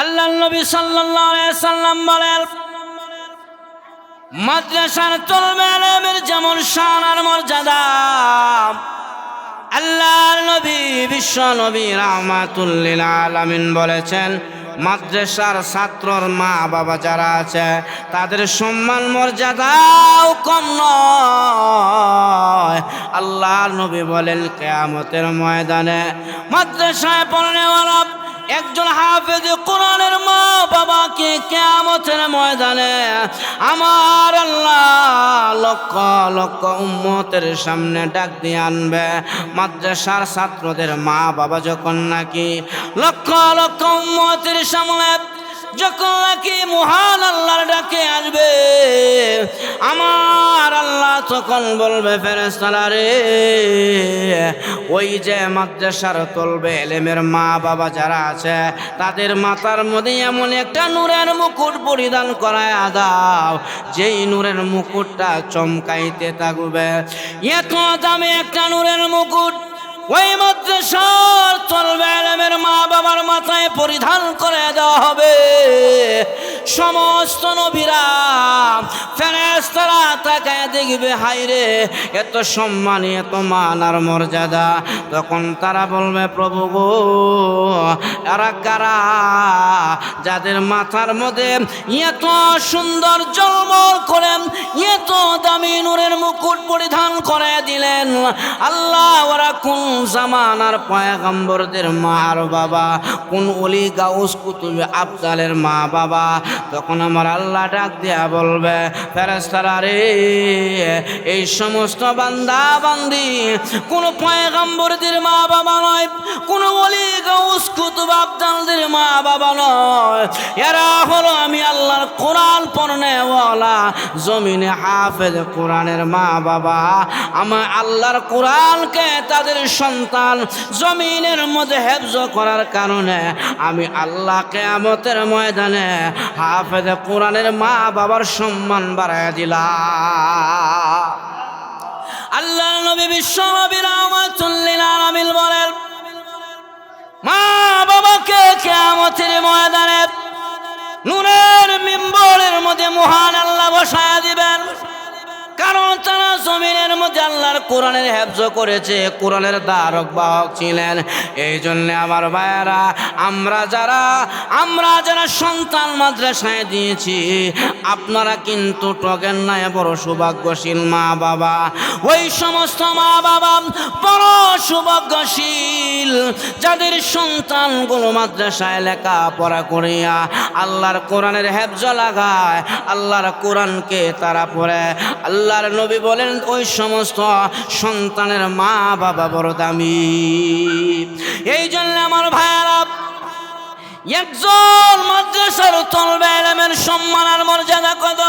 আল্লাহ নবী সাল্লাম বলেন, মাদ্রাসার তলবে আলমের যেমন শান আর মর্যাদা আল্লাহ নবী, বিশ্ব নবী রহমাতুল্লিল আলামিন বলেছেন, মাদ্রাসার ছাত্রর মা বাবা যারা আছে, তাদের সম্মান মর্যাদাও কম নয়। আল্লাহর নবী বলেন, কেয়ামতের ময়দানে মাদ্রাসায় পড়নেওয়ালা একজন হাফেজ কোরআনের মা বাবাকে কেয়ামতের ময়দানে আমার আল্লাহ লক্ষ লক্ষ উম্মতের সামনে ডাক দিয়ে আনবে। মাদ্রাসার ছাত্রদের মা বাবা যখন নাকি লক্ষ লক্ষ উম্মতের সামনে যখন নাকি মহান আল্লাহর ডাকে আসবে, আমার আল্লাহ তখন বলবে ফেরেস্তারা রে, ওই যে মাদ্রাসার তলবে এলেমের মা বাবা যারা আছে, তাদের মাথার মধ্যে এমন একটা নূরের মুকুট পরিধান করায় দাও। যেই নূরের মুকুটটা চমকাইতে থাকবে, এত দামে একটা নূরের মুকুট ওই মাদ্রাসার তলবে এলেমের মা বাবার মাথায় পরিধান করে দেওয়া হবে। সমস্ত নবীরা ফেরেস্তারা তাকায় দেখবে হাইরে এত সম্মান, এত মান আর মর্যাদা। তখন তারা বলবে, প্রভু গো, এরা কারা? যাদের মাথার মধ্যে এত সুন্দর জলমল করেন এত দামি নূরের মুকুট পরিধান করে দিলেন, আল্লাহ ওরা কোন জামানার পয়গম্বরদের মা আর বাবা, কোন অলি গাউস কুতুবে আফজালের মা বাবা। তখন আমার আল্লাহ ডাক দেয়া বলবে ফেরেস্তারা রে, এই সমস্ত বান্দা বান্দি, কোন পয়গম্বরদের মা বাবা নয়, কোন অলি গাউস কুতুব আফজালদের মা বাবা নয়। এরা হলো আমি আল্লাহর কোরআন পড়নেওয়ালা জমিনে হাফেজ কোরআনের মা বাবা। আমার আল্লাহর কোরআনকে তাদের সন্তান জমিনের মধ্যে হেফজ করার কারণে আমি আল্লাহ কেয়ামতের ময়দানে হাফেজ কোরআনের মা বাবার সম্মান বাড়ায় দিলাম। আল্লাহ নবী বিশ্ব নবী রহমাতুল্লিল আলামিন বলেন, মা বাবাকে কেয়ামতের ময়দানে নূরের মিম্বরের মধ্যে মহান আল্লাহ বসায়া দিবেন। কারণ তারা জমিনের মধ্যে আল্লাহর কোরআনের হেফজ করেছে, কোরআনের দ্বারক বাহক ছিলেন। এই জন্য আমার ভাইয়েরা, আমরা যারা আমরা যারা সন্তান মাদ্রাসায় দিয়েছি, আপনারা কিন্তু টগেন নাই বড় সৌভাগ্যশীল মা বাবা। ওই সমস্ত মা বাবা বড় সৌভাগ্যশীল, যাদের সন্তানগুলো মাদ্রাসায় লেখাপড়া করিয়া আল্লাহর কোরআনের হেফজ লাগায়, আল্লাহর কোরআনকে তারা পড়ে আল্লাহর নবী বলেন, ওই সমস্ত সন্তানের মা বাবা বড় দামি। এই জন্য আমার ভাইয়ারা, একজন মাদ্রাসার তলবে এলেমের সম্মান আর মর্যাদা কত?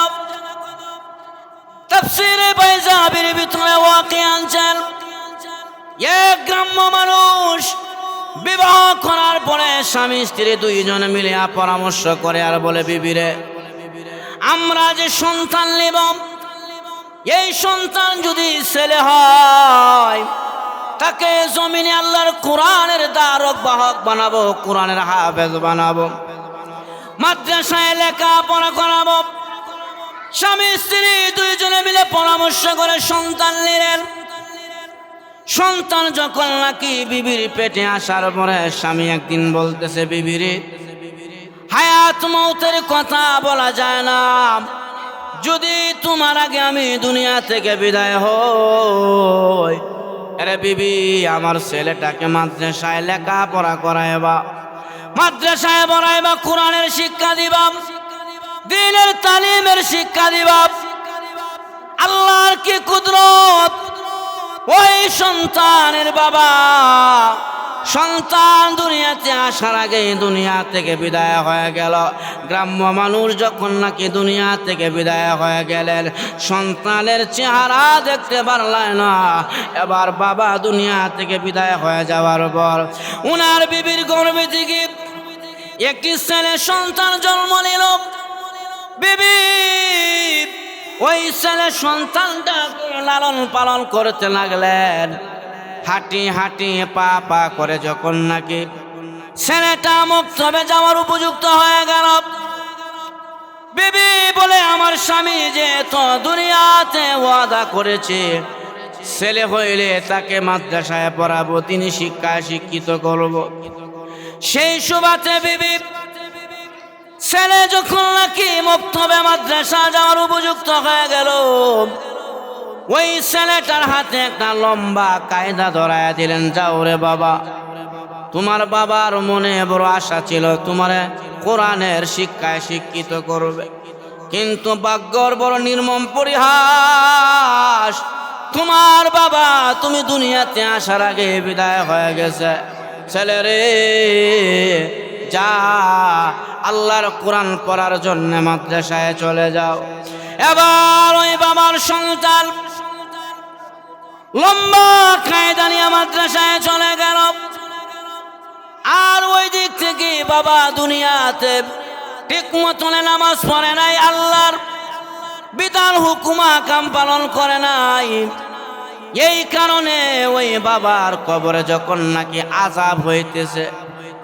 তাফসিরে বাইজাবির ভিতরে ওয়াকি আনছেন। এক গ্রাম্য মানুষ বিবাহ করার পরে স্বামী, স্ত্রী দুইজন মিলে পরামর্শ করে আর বলে, বিবিরে, আমরা যে সন্তান নেব এই সন্তান যদি ছেলে হয়, তাকে জমিনে আল্লাহর কোরআনের দ্বারক বাহক বানাবো, কোরআনের হাফেজ বানাবো, মাদ্রাসায় লেখাপড়া করাবো। স্বামী, স্ত্রী দুইজনে মিলে পরামর্শ করে সন্তান নিলেন। সন্তান যখন নাকি বিবির পেটে আসার পরে স্বামী একদিন বলতেছে, বিবিরে, হায়াত মৌতের কথা বলা যায় না। যদি তোমার আগে আমি দুনিয়া থেকে বিদায় হই, আরে বিবি, আমার ছেলেটাকে মাদ্রাসায় লেখাপড়া করাইবা। মাদ্রাসায় পড়াইবা, কোরআনের শিক্ষা দিবা, দিনের তালিমের শিক্ষা দিবা। আল্লাহর কি কুদরত? ওই সন্তানের বাবা সন্তান দুনিয়াতে আসার আগে দুনিয়া থেকে বিদায় হয়ে গেল। গ্রাম্য মানুষ যখন নাকি দুনিয়া থেকে বিদায় হয়ে গেলেন, সন্তানের চেহারা দেখতে পারলেন না। এবার বাবা দুনিয়া থেকে বিদায় হয়ে যাওয়ার পর উনার বিবির গর্বে থেকে একটি ছেলে সন্তান জন্ম নিল। বিবি, ওই ছেলে সন্তানটাকে লালন পালন করতে লাগলেন। হাঁটি হাঁটি পা পা করে যখন নাকি ছেলেটা মক্তবে যাওয়ার উপযুক্ত হয়ে গেল। বিবি বলে, আমার স্বামী যে তো দুনিয়াতে ওয়াদা করেছে, ছেলে হইলে তাকে মাদ্রাসায় পড়াবো, তিনি শিক্ষায় শিক্ষিত করব। সেই সুবাতে বিবি, ছেলে যখন নাকি মক্তবে মাদ্রাসা যাওয়ার উপযুক্ত হয়ে গেল ওই ছেলেটার হাতে একটা লম্বা কায়দা ধরায় দিলেন, যাও রে বাবা। তোমার বাবার মনে বড় আশা ছিল, তোমার কোরআনের শিক্ষায় শিক্ষিত করবে। কিন্তু ভাগ্যর বড় নির্মম পরিহাস, তোমার বাবা, তুমি দুনিয়াতে আসার আগে বিদায় হয়ে গেছে। ছেলে রে, যা, আল্লাহর কোরআন পড়ার জন্য মাদ্রাসায় চলে যাও। এবার ওই বাবার সন্তান লম্বা কায়দা নিয়ে মাদ্রাসায় চলে গেল। আর ওই দিক থেকে বাবা দুনিয়াতে ঠিক মতনে নামাজ পড়ে নাই, আল্লাহর বিতাল হুকুমা কাম পালন করে নাই। এই কারণে ওই বাবার কবরে যখন নাকি আজাব হইতেছে,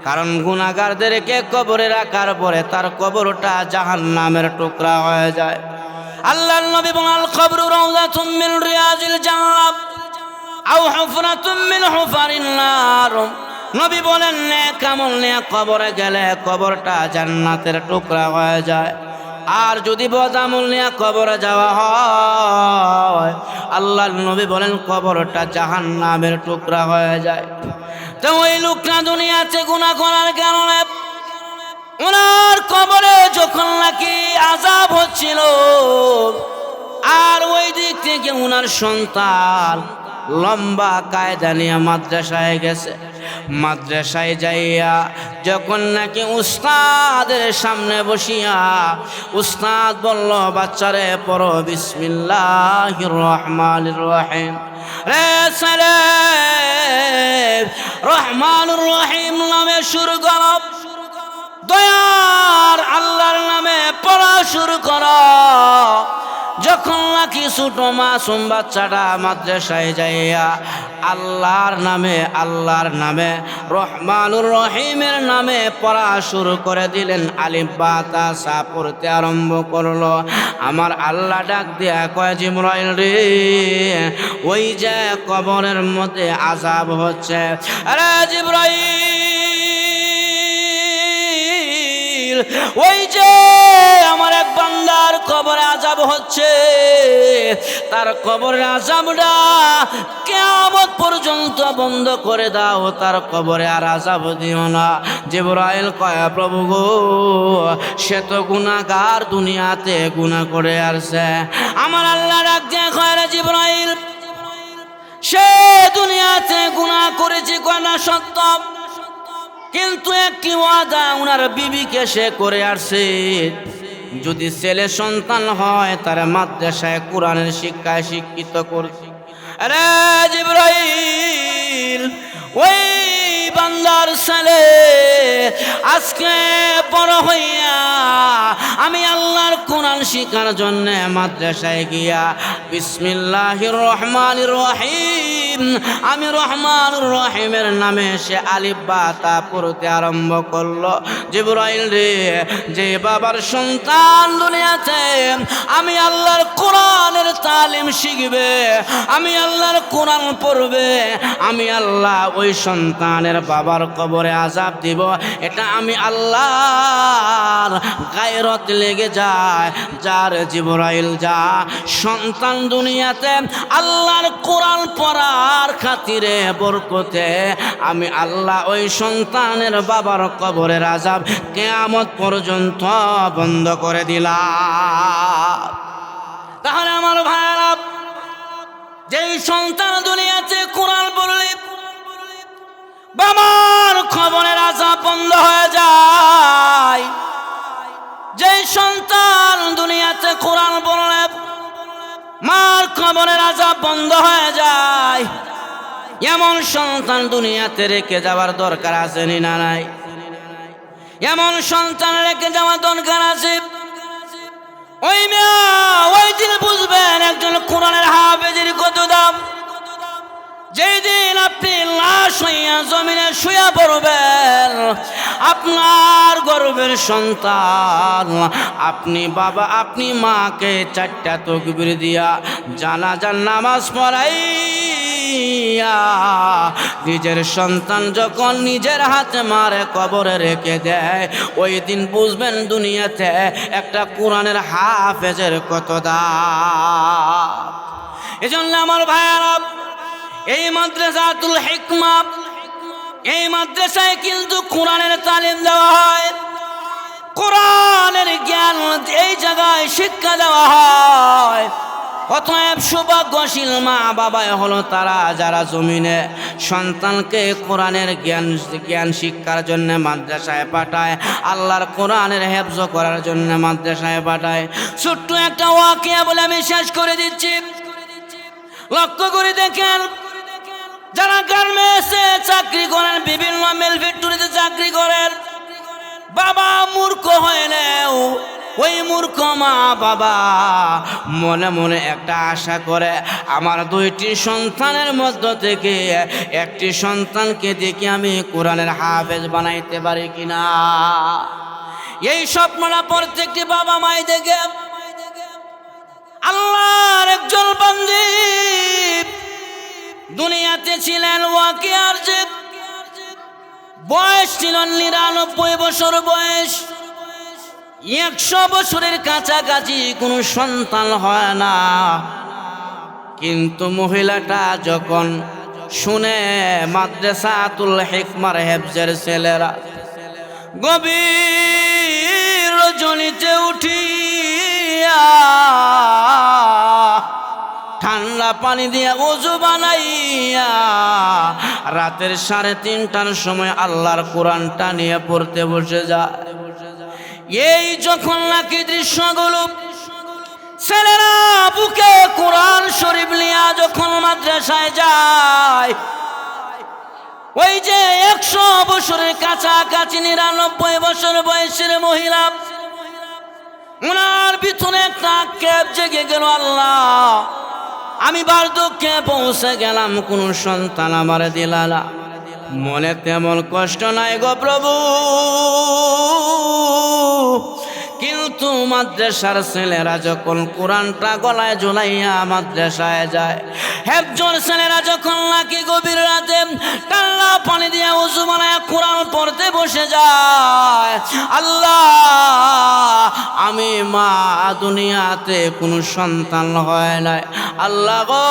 কারণ গুণাগারদেরকে কবরে রাখার পরে তার কবরটা জাহান নামের টুকরা হয়ে যায়। আল্লাহ নবী বলাল কবর রওজাতুম মিন রিয়াজিল জান্নাত আও হুফরাতুম মিন হুফারিন নার। নবী বলেন, নে কামল নে কবরে গেলে কবরটা জান্নাতের টুকরা হয়ে যায়। আর যদি বদামল নিয়ে কবরে যাওয়া হয় আল্লাহ নবী বলেন, কবরটা জাহান নামের টুকরা হয়ে যায়। তো ওই লোকটা দুনিয়াতে গুণা করার কারণে ওনার কবরে যখন নাকি আজাব হচ্ছিল, আর ওই দিক থেকে ওনার সন্তান লম্বা কায়দা নিয়ে মাদ্রাসায় গেছে। মাদ্রাসায় যাইয়া যখন নাকি উস্তাদের সামনে বসিয়া উস্তাদ বলল, বাচ্চারে পড়ো বিসমিল্লাহ রহমান রহিম। রে ছেলে রহমান রহিম নামে শুরু করো দয়ার আল্লাহর নামে পড়া শুরু করো। যখন নাকি ছোট মাসুম বাচ্চাটা মাদ্রাসায় যাইয়া আল্লাহর নামে আল্লাহর নামে, রহমানুর রহিমের নামে পড়া শুরু করে দিলেন। আলিম বাতাসা পড়তে আরম্ভ করল। আমার আল্লাহ ডাক দিয়া কয়, জিমরাইল রে, ওই যে কবরের মধ্যে আজাব হচ্ছে। আরে জিব্রাইল ওই যে আমার এক বান্দার কবরে আজাব হচ্ছে। তার কবরের আজাবটা কেমন পর্যন্ত বন্ধ করে দাও, তার কবরে আর আজাব দিও না। জিব্রাইল কয়া, প্রভু গো, সে তো গুণাগার দুনিয়াতে গুণা করে আসছে। আমার আল্লাহ ডাক দিয়ে কয়, রে জিব্রাইল, সে দুনিয়াতে গুণা করেছে কয়না সত্য কিন্তু একটি ওয়াদা উনার বিবিকে সে করে আসছে। যদি ছেলে সন্তান হয়, তার মাদ্রাসায় কোরআনের শিক্ষায় শিক্ষিত করছে আরে জিব্রাইল, ওই বান্দার ছেলে আজকে বড় হইয়া আমি আল্লাহর কোরআন শিখার জন্য মাদ্রাসায় গিয়া বিসমিল্লাহ রহমান রহিম আমি রহমান রহিমের নামে সে আলিফ বাতা পড়তে আরম্ভ করল। জিব্রাইল রে, যে বাবার সন্তান দুনিয়াতে আমি আল্লাহর কোরআনের তালিম শিখবে, আমি আল্লাহর কোরআন পড়বে, আমি আল্লাহ ওই সন্তানের বাবার কবরে আজাব দিব। এটা আমি আল্লাহর গায়রত লেগে যায়, যার জিবরাইল যা সন্তান দুনিয়াতে আল্লাহর কোরআন পড়ার খাতিরে বরকতে আমি আল্লাহ ওই সন্তানের বাবার কবরের আজাব কেয়ামত পর্যন্ত বন্ধ করে দিলাম। তাহলে আমার ভাইরা যেই সন্তান দুনিয়াতে কোরআন পড়লে বাবার খবরের আশা বন্ধ হয়ে যায়। যেই সন্তান দুনিয়াতে কোরআন পড়লে মার খবরের আজাব বন্ধ হয়ে যায়। এমন সন্তান দুনিয়াতে রেখে যাওয়ার দরকার আছে নি নাই? এমন সন্তান রেখে যাওয়ার দরকার আছে? ওই মেয়া, ওই দিন বুঝবেন একজন কোরআনের হাফেজের কত দাম? যেই দিন আপনি লাশ হইয়া জমিনে শুয়া পড়বেন, আপনার গর্বের সন্তান, আপনি বাবা, আপনি মাকে চারটা তকবির দিয়া জানাজার নামাজ পড়াইয়া, নিজের সন্তান যখন নিজের হাতে মারে কবরে রেখে দেয়, ওই দিন বুঝবেন দুনিয়াতে একটা কোরআনের হাফেজের কত দাম। এজন্য আমার ভাইয়ারা এই মাদ্রাসাতুল হিকমা, এই মাদ্রাসায় কিন্তু কোরআনের তালিম দেওয়া হয়। কোরআনের জ্ঞান এই জায়গায় শিক্ষা দেওয়া হয়। অতএব সৌভাগ্যশীল মা বাবায় হলো তারা যারা জমিনে সন্তানকে কোরআনের জ্ঞান জ্ঞান শিক্ষার জন্য মাদ্রাসায় পাঠায়, আল্লাহর কোরআনের হেফজ করার জন্য মাদ্রাসায় পাঠায়। ছোট্ট একটা ওয়াকিয়া বলে আমি শেষ করে দিচ্ছি। লক্ষ্য করে দেখেন যারা গার্মেন্টসে চাকরি করেন, বিভিন্ন মেল ফ্যাক্টরিতে চাকরি করেন। বাবা মূর্খ হইলেও ওই মূর্খ মা বাবা মনে মনে একটা আশা করে, আমার দুইটি সন্তানের মধ্য থেকে একটি সন্তানকে দেখে আমি কোরআনের হাফেজ বানাইতে পারি কিনা। এই স্বপ্নটা প্রত্যেকটি বাবা মাই দেখে। আল্লাহর একজন বান্দি। দুনিয়াতে ছিলেন ওয়াকিয়ার যে বয়স ছিল নিরানব্বই বছর বয়স। একশো বছরের কাছাকাছি কোনো সন্তান হয় না। কিন্তু মহিলাটা যখন শুনে মাদ্রাসাতুল হেকমার হেফজের ছেলেরা গভীর রজনীতে উঠিয়া ঠান্ডা পানি দিয়ে ওজু বানাইয়া রাতের সাড়ে তিনটার সময় আল্লাহর কোরআনটা নিয়ে পড়তে বসে যায় এই যখন নাকি দৃশ্যগুলো ছেলেরা বুকে কোরআন শরীফ নিয়া যখন মাদ্রাসায় যায়, ওই যে একশো বছরের কাছাকাছি নিরানব্বই বছর বয়সের মহিলা ওনার ভিতরে একটা ক্যাব জেগে গেল আল্লাহ। আমি বার্ধক্যে পৌঁছে গেলাম কোন সন্তান আমার দিলালা। মনে তেমন কষ্ট নাই গো প্রভু। কিন্তু মাদ্রাসার ছেলেরা যখন কোরআনটা গলায় ঝুলাইয়া মাদ্রাসায় যায় হেফজন ছেলেরা যখন নাকি গভীর রাতে টাল্লা পানি দিয়ে উজু বানায় কোরআন পড়তে বসে যায়, আল্লাহ, আমি মা দুনিয়াতে কোনো সন্তান হয় নাই। আল্লাহ গো,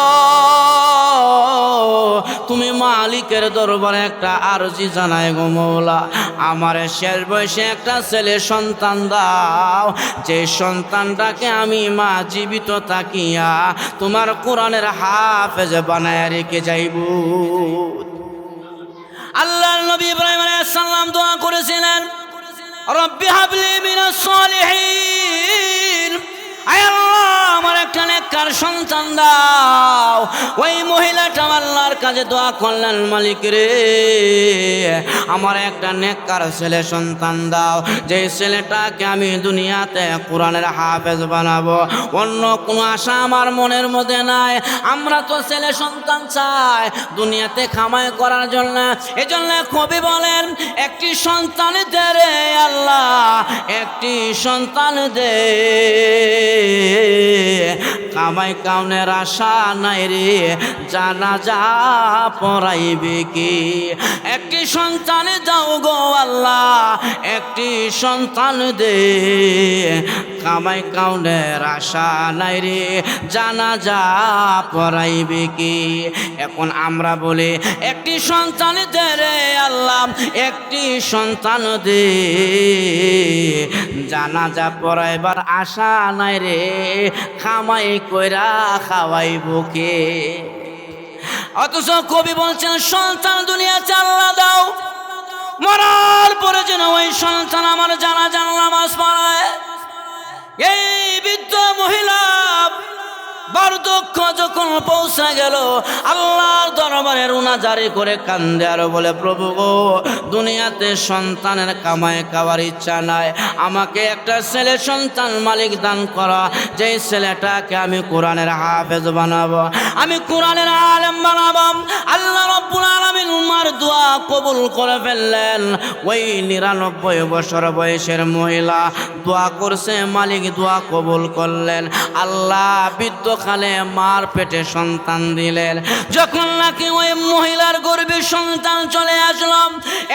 তুমি মালিকের দরবারে একটা আরজি জানায় গো মৌলা। আমার শেষ বয়সে একটা ছেলে সন্তান দাও। যে সন্তানটাকে আমি মা জীবিত তাকিয়া তোমার কোরআনের হাফেজ বানায় রেখে যাইব। আল্লাহ নবী ইব্রাহিম আলাইহিস সালাম দোয়া করেছিলেন, রব্বি হাবলি মিনাস সলিহিন। আমার একটা নেককার সন্তান দাও। ওই মহিলাটা আল্লাহর কাছে দোয়া করলেন, মালিক রে, আমার একটা নেককার ছেলে সন্তান দাও। যে ছেলেটাকে আমি দুনিয়াতে কোরআনের হাফেজ বানাবো, অন্য কোনো আশা আমার মনের মধ্যে নাই। আমরা তো ছেলে সন্তান চাই দুনিয়াতে খামাই করার জন্য। এজন্য কবি বলেন, একটি সন্তান দে রে আল্লাহ, একটি সন্তান দে। কামাই কাউনের আশা নাই রে জানা যা পড়াইবে কি? একটি সন্তান দাও গো আল্লাহ, একটি সন্তান দে। কামাই কাউনের আশা নাই রে জানা যা পড়াইবে কি? এখন আমরা বলি, একটি সন্তান দে রে আল্লাহ, একটি সন্তান দে। জানা যা পড়াইবার আশা নাই রে খামাই কইরা খাওয়াইব কে? অথচ কবি বলছেন, সন্তান দুনিয়া চাল্লা দাও। মরার পরে যেন ওই সন্তান আমার জানা জানলাম নামাজ পড়ায় এই বৃদ্ধ মহিলা বারো দুঃখ যখন পৌঁছে গেল, আল্লাহর দরবারে রুনা জারি করে কান্দে আর বলে, প্রভু গো, দুনিয়াতে সন্তানের কামায় খাওয়ার ইচ্ছা নাই। আমাকে একটা ছেলে সন্তান মালিক দান করা। যেই ছেলেটাকে আমি কোরআনের হাফেজ বানাবো, আমি কোরআনের আলেম বানাবো। আল্লাহ রব্বুল আলামিন উমার দোয়া কবুল করে ফেললেন। ওই নিরানব্বই বছর বয়সের মহিলা দোয়া করছে, মালিক দোয়া কবুল করলেন। আল্লাহ বৃদ্ধকালে মার পেটে সন্তান দিলেন। যখন নাকি ওই মহিলার গর্বে সন্তান চলে আসলাম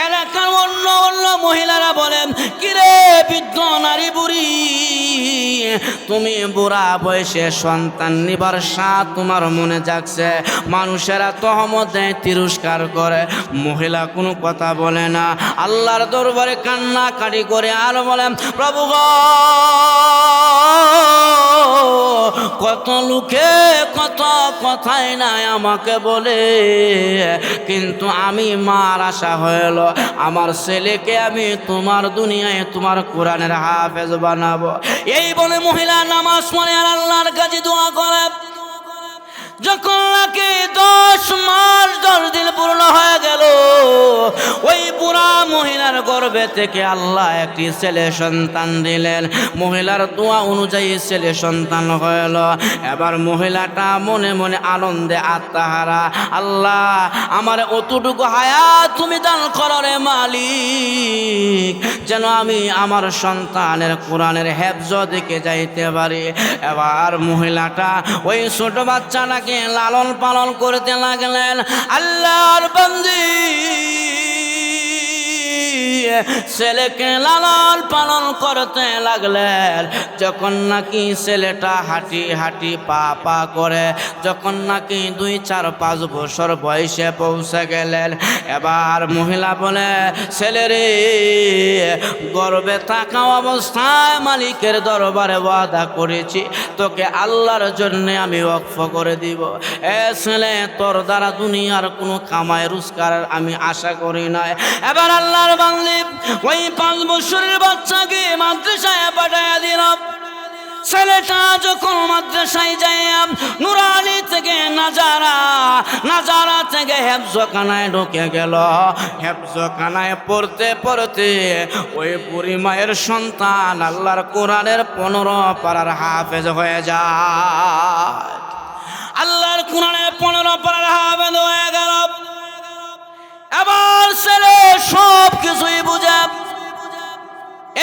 এলাকার অন্য অন্য মহিলারা বলেন, কিরে বৃদ্ধ নারী বুড়ি, তুমি বুড়া বয়সে সন্তান নিবার সাথ তোমার মনে জাগছে। মানুষেরা তহমত দেয় তিরস্কার করে। মহিলা কোনো কথা বলে না। আল্লাহর দরবারে কান্না কাটি করে আর বলেন, প্রভু কত লোকে কত কথাই নাই আমাকে বলে। কিন্তু আমি মার আশা হইল, আমার ছেলেকে আমি তোমার দুনিয়ায়, তোমার কোরআনের হাফেজ বানাবো। এই বলে মহিলা নামাজ মনে আর আল্লাহর কাছে দোয়া করে। যখন নাকি দশ মাস দশ দিন পূর্ণ হয়ে গেল, ওই বুড়া মহিলার গর্ভে থেকে আল্লাহ একটি ছেলে সন্তান দিলেন। মহিলার দোয়া অনুযায়ী ছেলে সন্তান হইল। এবার মহিলাটা মনে মনে আনন্দে আত্মাহারা, আল্লাহ, আমার অতটুকু হায়া তুমি দান করো মালিক, যেন আমি আমার সন্তানের কোরআনের হেফজ দিকে যাইতে পারি। এবার মহিলাটা ওই ছোট বাচ্চাটাকে লালন পালন করতে লাগলেন। আল্লাহর বন্দি। ছেলেকে লালন পালন করতে লাগলেন। যখন নাকি ছেলেটা হাঁটি হাঁটি পা পা করে, যখন নাকি দুই চার পাঁচ বছর বয়সে পৌঁছে গেলেন, এবার মহিলা বলে, ছেলে রে, গর্বে থাকা অবস্থায় মালিকের দরবারে ওয়াদা করেছি, তোকে আল্লাহর জন্য আমি ওয়াকফ করে দিব। এ ছেলে, তোর দ্বারা দুনিয়ার কোনো কামায় রোজগার আমি আশা করি না এবার আল্লাহর বাংলি ওই পাঁচ বছরের বাচ্চাকে মাদ্রাসায় পাঠাইয়া দিলাম। ছেলেটা যখন মাদ্রাসায় যায় নুরানি থেকে নাজারা নাজারা থেকে হেফজখানায় ঢুকে গেল। হেফজখানায় পড়তে পড়তে ওই বুড়ি মায়ের সন্তান আল্লাহর কোরআনের পনেরো পাড়ার হাফেজ হয়ে যায়। আল্লাহর কোরআনের পনেরো পাড়ার হাফেজ হয়ে গেল। এবার ছেলে সব কিছুই বুঝে।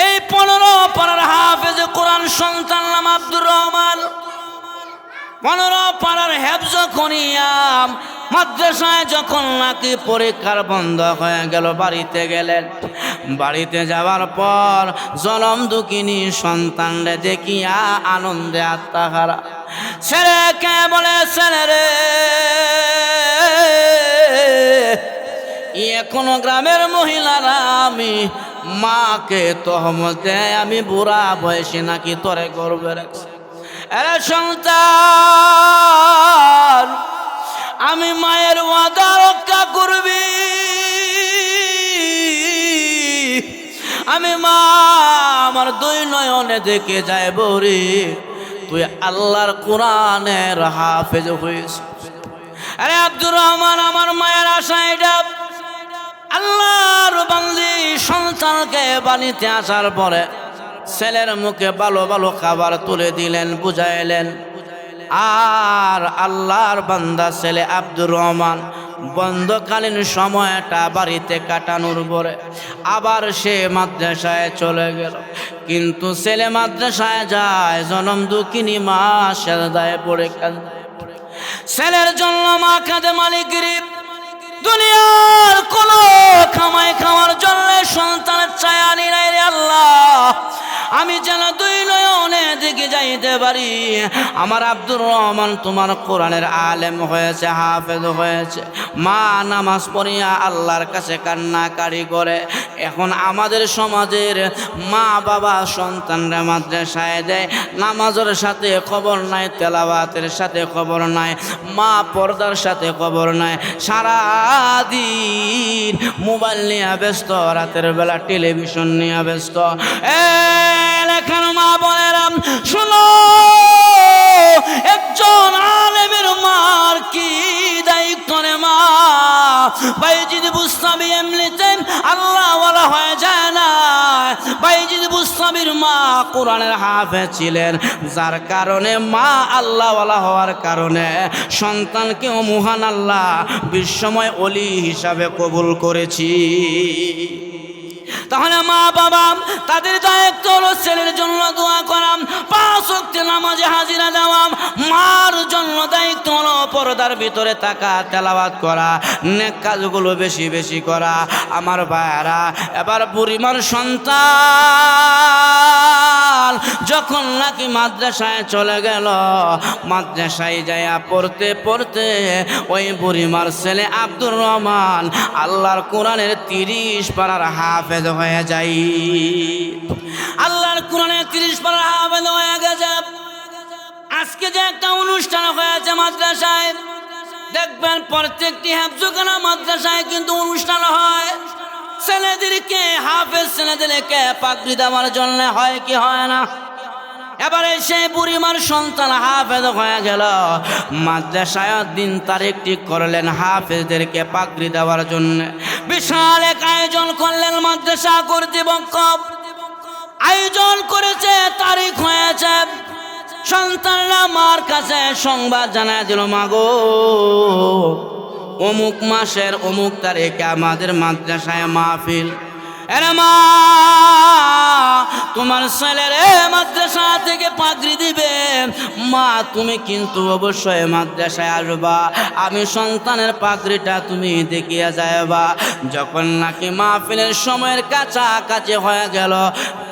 এই পনেরো পাড়ার হাফেজে কোরআন সন্তান নাম আব্দুর রহমান। পনেরো পাড়ার হেফজ করিয়াম মাদ্রাসায় যখন নাকি পরীক্ষার বন্ধ হয়ে গেল, বাড়িতে গেলেন। বাড়িতে যাওয়ার পর জলম দুকিনী সন্তানরে দেখিয়া আনন্দে আত্মাহারা। ছেলে কে বলে, ছেলে রে এখনও গ্রামের মহিলারা আমি মাকে তহমত আমি বুড়া বয়সে নাকি তোরে গর্বে রাখছি। সন্তান, আমি মায়ের ওয়াদা রক্ষা করবি। আমি মা, আমার দুই নয়নে দেখে যায় বরি, তুই আল্লাহর কোরআনের হাফেজ হয়েছিস। আরে আব্দুর রহমান, আমার মায়ের সন্তানকে বাণীতে আসার পরে ছেলের মুখে ভালো ভালো খাবার তুলে দিলেন, বুঝাইলেন, আর আল্লাহর বান্দা ছেলে আব্দুর রহমান, বন্ধকালীন সময়টা বাড়িতে কাটানোর পরে আবার সে মাদ্রাসায় চলে গেল। কিন্তু ছেলে মাদ্রাসায় যায়, জনম দুঃখিনী মা সেদায় পড়ে কান্দে ছেলের জন্য মা কাঁদে মালিক দুনিয়ার কোন খামাই খাওয়ার জন্য সন্তানের ছায়া নিরাই আল্লাহ। আমি যেন দুই নয়নে দিকে যাইতে পারি। আমার আব্দুর রহমান তোমার কোরআনের আলেম হয়েছে, হাফেজ হয়েছে। মা নামাজ পড়িয়া আল্লাহর কাছে কান্নাকারি করে। এখন আমাদের সমাজের মা বাবা সন্তানরা মাদ্রাসায় দেয়। নামাজের সাথে খবর নাই, তেলাওয়াতের সাথে খবর নাই, মা পর্দার সাথে খবর নাই। সারা দিন মোবাইল নিয়ে ব্যস্ত রাতের বেলা টেলিভিশন নিয়ে ব্যস্ত। এ লেখানো মা বলেরাম শুনো! বাইজিদ বুস্তামি এমনিতেন আল্লাহওয়ালা হয়ে যায় না। বাইজিদ বুস্তামির মা কোরআনের হাফে ছিলেন। যার কারণে মা আল্লাহওয়ালা হওয়ার কারণে সন্তানকেও মহান আল্লাহ বিশ্বময় অলি হিসাবে কবুল করেছি। তাহলে মা বাবা, তাদের দায়িত্ব হলো ছেলের জন্য দোয়া করাম, পাঁচ শক্তি নামাজে হাজিরা দেওয়াম, মার জন্য দায়িত্ব হলো পর্দার ভিতরে থাকা তেলাবাদ করা, নেক কাজগুলো বেশি বেশি করা। আমার ভাইয়ারা, এবার বুড়িমার সন্তান। যখন নাকি মাদ্রাসায় চলে গেল, মাদ্রাসায় যাইয়া পড়তে পড়তে ওই বুড়িমার ছেলে আব্দুর রহমান আল্লাহর কোরআনের তিরিশ পাড়ার হাফেজ হয়ে যাই আল্লাহর কোরআনের তিরিশ পাড়ার হাফেজ হয়ে গেছে। আজকে যে একটা অনুষ্ঠান হয়েছে মাদ্রাসায়, দেখবেন প্রত্যেকটি হেফজোখানা মাদ্রাসায় কিন্তু অনুষ্ঠান হয়। ছেলেদেরকে, হাফেজ ছেলেদেরকে পাগড়ি দেওয়ার জন্য হয় কি হয় না? এবারে সেই বুড়িমার সন্তান হাফেজ হয়ে গেল। মাদ্রাসায় দিন তারিখ ঠিক করলেন হাফেজদেরকে পাগড়ি দেওয়ার জন্য। বিশাল এক আয়োজন করলেন মাদ্রাসা কর্তৃপক্ষ। আয়োজন করেছে, তারিখ হয়েছে। সন্তানরা মার কাছে সংবাদ জানায় দিল, মাগো, অমুক মাসের অমুক তারিখে আমাদের মাদ্রাসায় মাহফিল। মা তোমার ছেলের মাদ্রাসা থেকে পাগড়ি দিবে। মা, তুমি কিন্তু অবশ্যই মাদ্রাসায় আসবা। আমি সন্তানের পাগড়িটা তুমি দেখিয়ে যাইবা। যখন নাকি মাহফিলের সময়ের কাছাকাছি হয়ে গেল,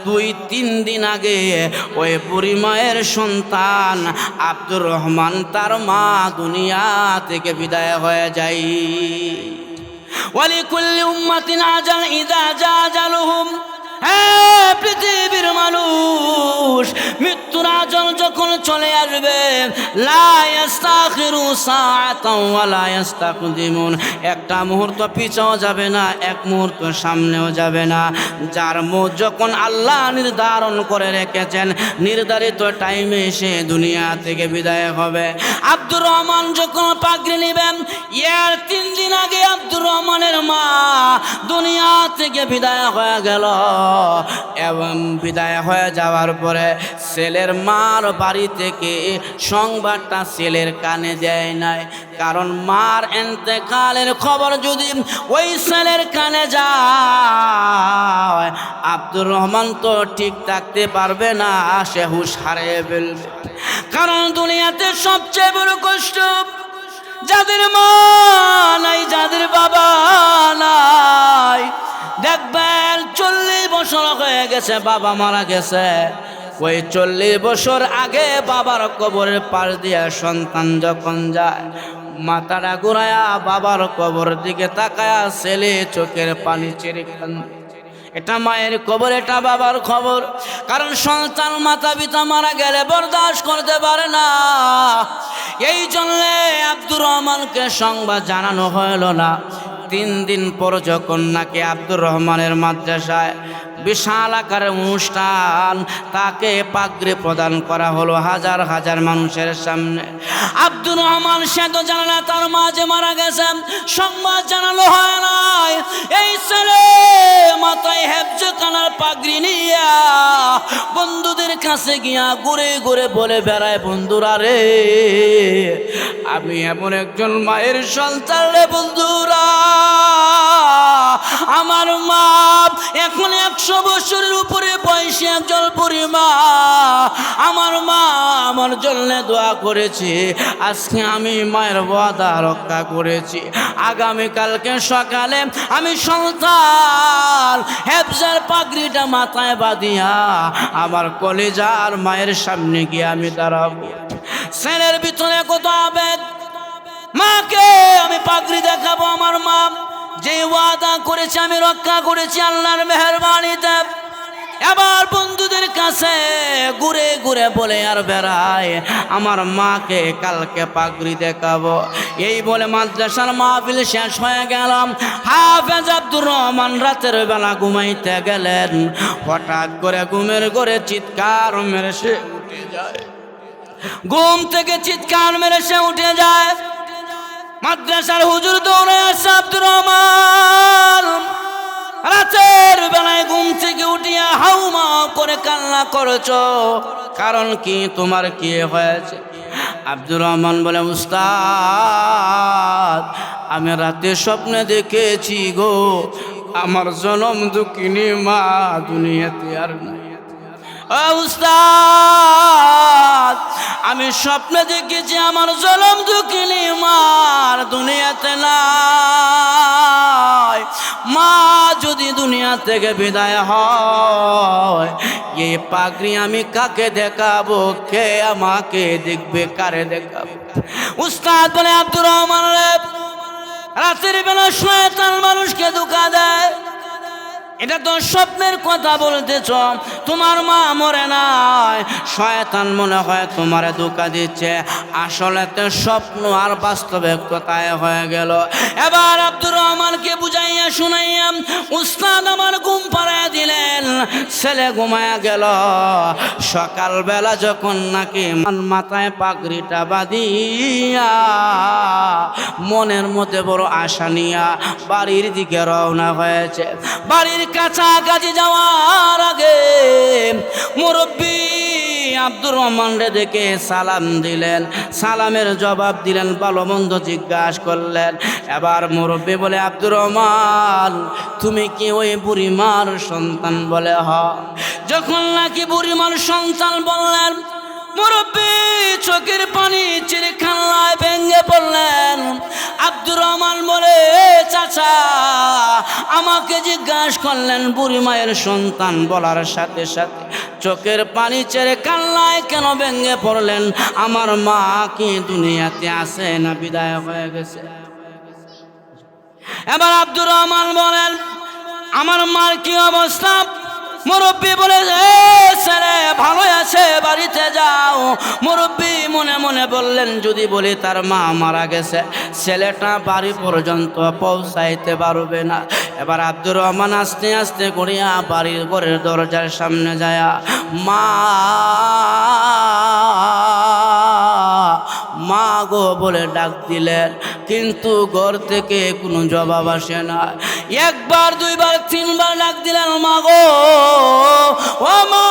দুই, তিন দিন আগে ওই বুড়ি মায়ের সন্তান আব্দুর রহমান তার মা দুনিয়া থেকে বিদায় হয়ে যায়। ولكل أمة أجل إذا جاء أجلهم হ্যাঁ পৃথিবীর মানুষ, মৃত্যুর আজল যখন চলে আসবে একটা মুহূর্ত পিছাও যাবে না, এক মুহূর্ত সামনেও যাবে না। যার মুখ যখন আল্লাহ নির্ধারণ করে রেখেছেন, নির্ধারিত টাইমে সে দুনিয়া থেকে বিদায় হবে। আব্দুর রহমান যখন পাগড়ি নেবেন, এর তিন দিন আগে আব্দুর রহমানের মা দুনিয়া থেকে বিদায় হয়ে গেল। এবং বিদায় হয়ে যাওয়ার পরে ছেলের মার বাড়ি থেকে সংবাদটা ছেলের কানে দেয় নাই। কারণ মার এন্তেকালের খবর যদি ওই ছেলের কানে যায়, আব্দুর রহমান তো ঠিক থাকতে পারবে না, সে হুশ হারিয়ে ফেলবে। কারণ দুনিয়াতে সবচেয়ে বড় কষ্ট যাদের মা নাই, যাদের বাবা নাই। দেখবেন চল্লিশ বছর হয়ে গেছে, বাবা মারা গেছে। ওই চল্লিশ বছর আগে বাবার কবরের পাশ দিয়ে সন্তান যখন যায়, মাথাটা ঘুরায়া বাবার কবর দিকে তাকায়া ছেলে চোখের পানি চেরে কান্দে এটা মায়ের খবর এটা বাবার খবর। কারণ সন্তান, মাতা, পিতা মারা গেলে বরদাস্ত করতে পারে না। এই জন্যে আব্দুর রহমানকে সংবাদ জানানো হইল না। তিন দিন পর যখন নাকি আব্দুর রহমানের মাদ্রাসায় বিশাল আকারের অনুষ্ঠান। তাকে পাগড়ি প্রদান করা হলো হাজার হাজার মানুষের সামনে। আব্দুর রহমান সে তো জানে তার মাঝে মারা গেছেন সংবাদ জানানো হয় নাই। এই ছেলে মাথায় হেফজ কানার পাগড়ি নিয়া বন্ধুদের কাছে গিয়া ঘুরে ঘুরে বলে, বেড়ায় বন্ধুরা রে, আমি এমন একজন মায়ের সন্তান রে বন্ধুরা। আমার মা এখন একশো বছরের উপরে বয়সী একজন পরিমা আমার মা আমার জন্য দোয়া করেছে। আজকে আমি মায়ের ওয়াদা রক্ষা করেছি। আগামীকালকে সকালে আমি সন্তান হেফজার পাগড়িটা মাথায় বাঁধিয়া আমার কলেজার মায়ের সামনে গিয়ে আমি দাঁড়াবো। ছেলের ভিতরে কত আবেগ। মাকে আমি পাগড়ি দেখাবো আমার মা। যে ওয়াদা করেছে, আমি রক্ষা করেছি আল্লাহর মেহরবানিতে এবার বন্ধুদের কাছে ঘুরে ঘুরে বলে, আর বেড়ায় আমার মাকে কালকে পাগড়ি দেখাবো। এই বলে মাদ্রাসার মাহফিল শেষ হয়ে গেলাম। হাফেজ আব্দুর রহমান রাতের বেলা ঘুমাইতে গেলেন। হঠাৎ করে ঘুমের ঘরে চিৎকার মেরে সে উঠে যায়। ঘুম থেকে চিৎকার মেরে সে উঠে যায়। মাদ্রাসার হুজুর দৌড়ে আসছে আব্দুর রহমান রাতের বেলায় ঘুম থেকে উঠিয়া হাউমা করে কান্না করছ। কারণ কি? তোমার কি হয়েছে? আব্দুর রহমান বলে, উস্তাদ, আমি রাতে স্বপ্নে দেখেছি গো। আমার জনম দুঃখিনী মা, দুনিয়াতে আর নাই। উস্তাদ, আমি স্বপ্নে দেখেছি আমার জনম দুঃখিনী মার দুনিয়াতে নাই। মা যদি দুনিয়া থেকে বিদায় হয়, এই পাগড়ি আমি কাকে দেখাবো? কে আমাকে দেখবে? কারে দেখাবো? উস্তাদ বলে, আব্দুর রহমান রাতের বেলা শয়তান মানুষকে ধোকা দেয়। এটা তো স্বপ্নের কথা বলতেছ। তোমার মা মরে নাই। শয়তান মনে হয় তোমার ধোকা দিচ্ছে। আসলে তো স্বপ্ন আর বাস্তবিকতায় হয়ে গেল? এবার আব্দুর রহমানকে বুঝাইয়া শুনাইয়া উস্তাদ আমার ঘুম পাড়ায় দিলেন। ছেলে ঘুমায়া গেল। সকালবেলা যখন নাকি মান মাথায় পাগড়িটা বাঁধিয়া মনের মধ্যে বড় আশা নিয়া বাড়ির দিকে রওনা হয়েছে। বাড়ির কাছাকাছি যাওয়ার আগে মুরব্বী আব্দুর রহমান রে দেখে সালাম দিলেন। সালামের জবাব দিলেন ভালো মন্দ জিজ্ঞাসা করলেন, এবার মুরব্বী বলে, আব্দুর রহমান, তুমি কি ওই বুড়িমার সন্তান বলে হ? যখন নাকি বুড়িমার সন্তান বললেন চোখের পানি চিরে খাল্লায় ভেঙে পড়লেন। আব্দুর রহমান বলে চাচা, আমাকে জিজ্ঞাসা করলেন বুড়ি মায়ের সন্তান বলার সাথে সাথে। চোখের পানি চেরে কান্নায় কেন ভেঙে পড়লেন? আমার মা কি দুনিয়াতে আছে না বিদায় হয়ে গেছে? এবার আব্দুর রহমান বলেন, আমার মার কি অবস্থা? মুরব্বী বলে, "এ ছেলে ভালো আছে, বাড়িতে যাও। মুরব্বী মনে মনে বললেন, যদি বলি তার মা মারা গেছে, ছেলেটা বাড়ি পর্যন্ত পৌঁছাইতে পারবে না। এবার আব্দুর রহমান আসতে আস্তে করিয়া বাড়ির ঘরের দরজার সামনে যায়, মা মা গো বলে ডাক দিলেন, কিন্তু ঘর থেকে কোনো জবাব আসে না। একবার, দুইবার, তিনবার ডাক দিলেন, মা গো, ও মা,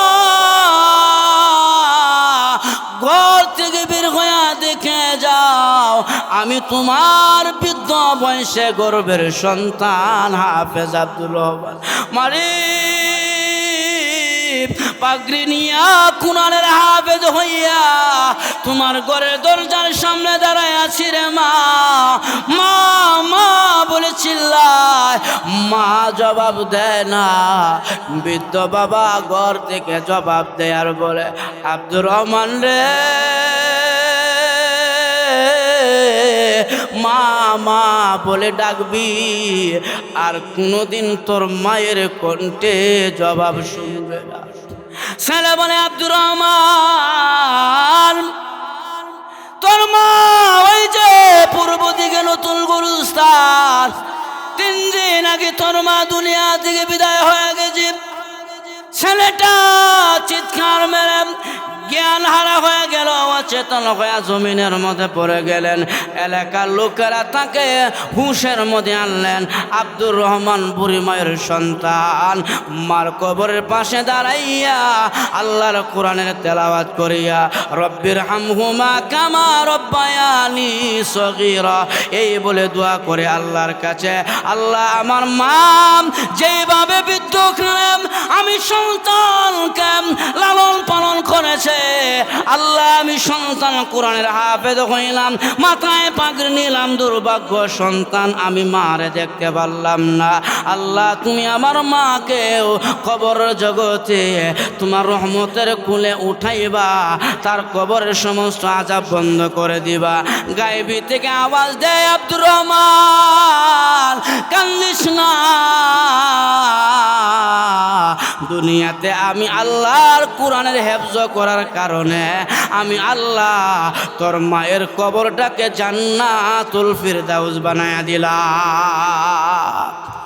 ঘর থেকে বের হইয়া দেখে যাও, আমি তোমার বৃদ্ধ বয়সে গর্বের সন্তান, হাফেজ আব্দুল রহমান। মারি পাগড়ি নিয়া কুনারের হাফেজ হইয়া তোমার ঘরের দরজার সামনে দাঁড়ায় আছি রে মা। মা মা বলে চিল্লায়, মা জবাব দেয় না। বৃদ্ধ বাবা ঘর থেকে জবাব দেয় আর বলে, আব্দুর রহমান রে, মা মা বলে ডাকবি, আর কোনোদিন তোর মায়ের কণ্ঠে জবাব শুনবে না। ছেলে বলে আব্দুর রহমান। তোর মা ওই যে পূর্ব দিকে নতুন গুরু স্থান তিন দিন আগে তোর মা দুনিয়া থেকে বিদায় হয়ে গেছে। ছেলেটা চিৎকার মেরে জ্ঞান হারা হয়ে গেল অচেতন হয়ে জমিনের মধ্যে পড়ে গেলেন। এলাকার লোকেরা তাকে হুঁশের মধ্যে আনলেন, আব্দুর রহমান বুড়ি মায়ের সন্তান। মার কবরের পাশে দাঁড়াইয়া আল্লাহর কোরআনের তেলাওয়াত করিয়া, রব্বির হামহুমা কামা রব্বায়ানি সগীরা। এই বলে দোয়া করে আল্লাহর কাছে, আল্লাহ আমার মা যেভাবে বিদ্যুৎ আমি সন্তানকে লালন পালন করেছে আল্লাহ, আমি সন্তান কোরআনের হাফেজ হইলাম, মাথায় পাগড়ি নিলাম, দুর্ভাগ্য সন্তান আমি মারে দেখতে পারলাম না। আল্লাহ, তুমি আমার মাকেও কবর জগতে তোমার রহমতের কুলে উঠাইবা, তার কবরের সমস্ত আজাব বন্ধ করে দিবা। গাইবি থেকে আওয়াজ দেয় আব্দুর রহমান, কান্দিস না। দুনিয়াতে আমি আল্লাহর কোরআনের হেফজ করার কারণে আমি আল্লাহ তোর মায়ের কবরটাকে জান্নাতুল ফিরদাউস বানায়া দিলাম।